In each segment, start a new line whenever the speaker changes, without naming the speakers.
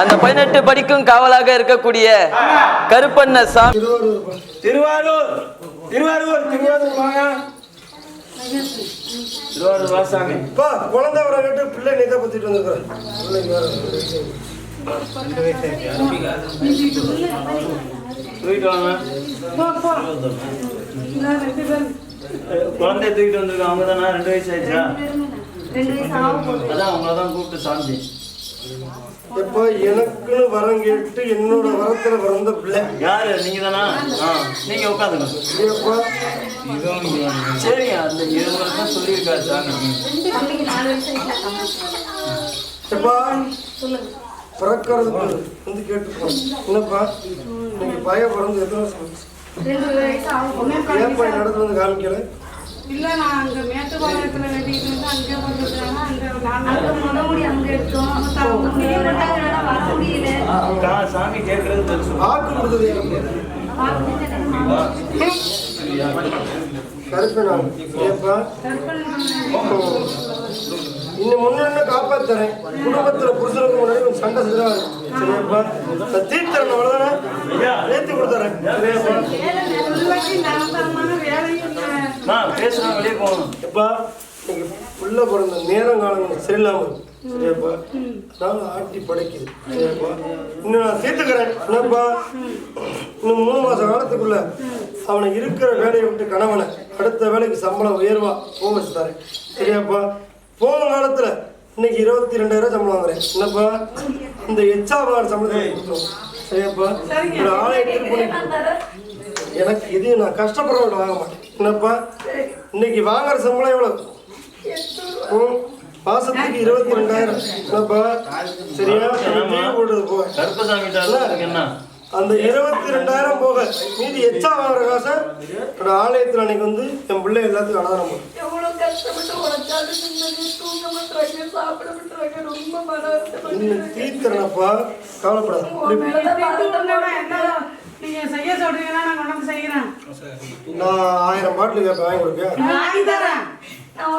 அந்த பதினெட்டு படிக்கும் காவலாக இருக்கக்கூடிய கருப்பண்ண சாமி.
திருவாரூர். திருவாரூர் திருவாரூர் வாங்க. திருவாரூர் வாசாமி
பா குழந்தை வர கேட்டு பிள்ளை நீ தான் பத்திட்டு வந்துருக்குறேன்
குழந்தைய தூக்கிட்டு வந்திருக்காங்க அவங்க தானே? ரெண்டு வயசு ஆயிடுச்சா? அதான் அவங்கள தான் கூப்பிட்டு சாந்தி.
எப்ப எனக்குன்னு வரம் கேட்டு என்னோட வரத்துல பிறந்த பிள்ளை.
யாரு? நீங்க தானா ஆ நீங்க உட்காந்துங்க சரிங்க அந்த இருவரை தான் சொல்லியிருக்காரு சாமி
எப்பா?
சொல்லுங்க
பிறக்கிறதுக்கு வந்து கேட்டுப்போம் என்னப்பா? நீங்க பய பிறந்து எத்தனை வருஷம் ஏப்பா நடந்து வந்து காமிக்கல?
இல்ல நான் அங்க மேட்டுப்பாளையத்துல நான்
ஏப்பா? இன்னும் முன்ன காப்பாத்துறேன் குடும்பத்துல புருஷனுக்கு முன்னாடி கொஞ்சம் சண்டை சண்டை சரியாப்பா தீர்த்தரன் அவ்வளவுதானே? ஏத்தி கொடுத்துறேன். சரியாப்பா
பேசுனா வெளியே போகணும்.
எப்பா நீங்க புள்ள பிறந்த நேரம் காலம் எனக்கு சரியில்லாம இருக்கு. சரியாப்பா? அதனால ஆட்டி படைக்குது. சரியாப்பா? இன்னும் நான் தீர்த்துக்கிறேன் என்னப்பா? இன்னும் மூணு மாச காலத்துக்குள்ள அவனை இருக்கிற வேலையை விட்டு கணவனை அடுத்த வேலைக்கு சம்பளம் உயர்வா போக வச்சு தரேன். சரியாப்பா? போன காலத்துல இன்னைக்கு இருபத்தி ரெண்டாயிரம் சம்பளம் வாங்குறேன். என்னப்பா? இந்த எச்சா வாங்குற சம்பளத்தை கொடுத்துரும் சரியாப்பா? ஒரு ஆளை திருப்பி எனக்கு இது நான் கஷ்டப்படுறவங்க வாங்க மாட்டேன். என்னப்பா? இன்னைக்கு வாங்குற சம்பளம் எவ்வளவு? ம், மாசத்துக்கு இருபத்தி ரெண்டாயிரம் என்னப்பா சரியா போடுறது போக
கருப்பசாமி
அந்த இருபத்தி ரெண்டாயிரம் போக. மீதி எச்சா வாங்குற காசை என்னோட ஆலயத்தில் அன்னைக்கு வந்து என் பிள்ளை எல்லாத்துக்கும்
வருத்தப்பட்டு
இன்னும் தீர்த்தரனப்பா கவலைப்படாது.
நான்
ஆயிரம் பாட்டில் கேட்பேன் வாங்கி கொடுக்க
வாங்கி தரேன்.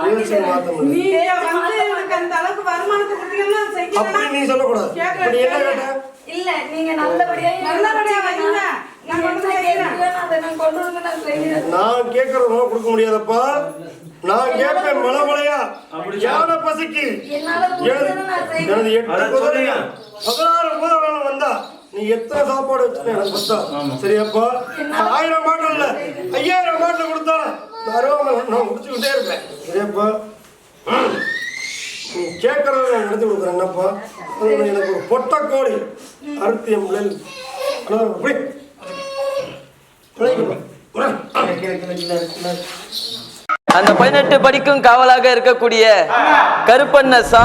யோசிச்சு
நீங்க வந்து எனக்கு அந்த அளவுக்கு வருமானத்தை கொடுத்தீங்கன்னா
அப்படி நீ சொல்லக்கூடாது. இப்படி என்ன கேட்ட?
இல்ல நீங்க நல்லபடியா
நல்லபடியா வைங்க. நான்
கொடுக்க முடியாதப்பா. நான் கேட்பேன் மலை மலையா யானை பசிக்கு. எனது எட்டு
அதை
குதிரை
சொல்லுங்க.
பதினாறு பூதங்களும் வந்தா நீ எத்தனை சாப்பாடு வச்சுன்னு எனக்கு கொடுத்தா? சரியாப்பா? ஆயிரம் பாட்டில் இல்ல. ஐயாயிரம் பாட்டில் கொடுத்தா நான் முடிச்சுக்கிட்டே இருப்பேன் நீ கேட்கறத நான் நடத்தி கொடுக்குறேன் என்னப்பா? எனக்கு ஒரு பொட்ட கோழி. அறுத்து என் பிள்ளைகள் அதான் அப்படி
அந்த பதினெட்டு படிக்கும் காவலாக இருக்கக்கூடிய கருப்பண்ண சாமி.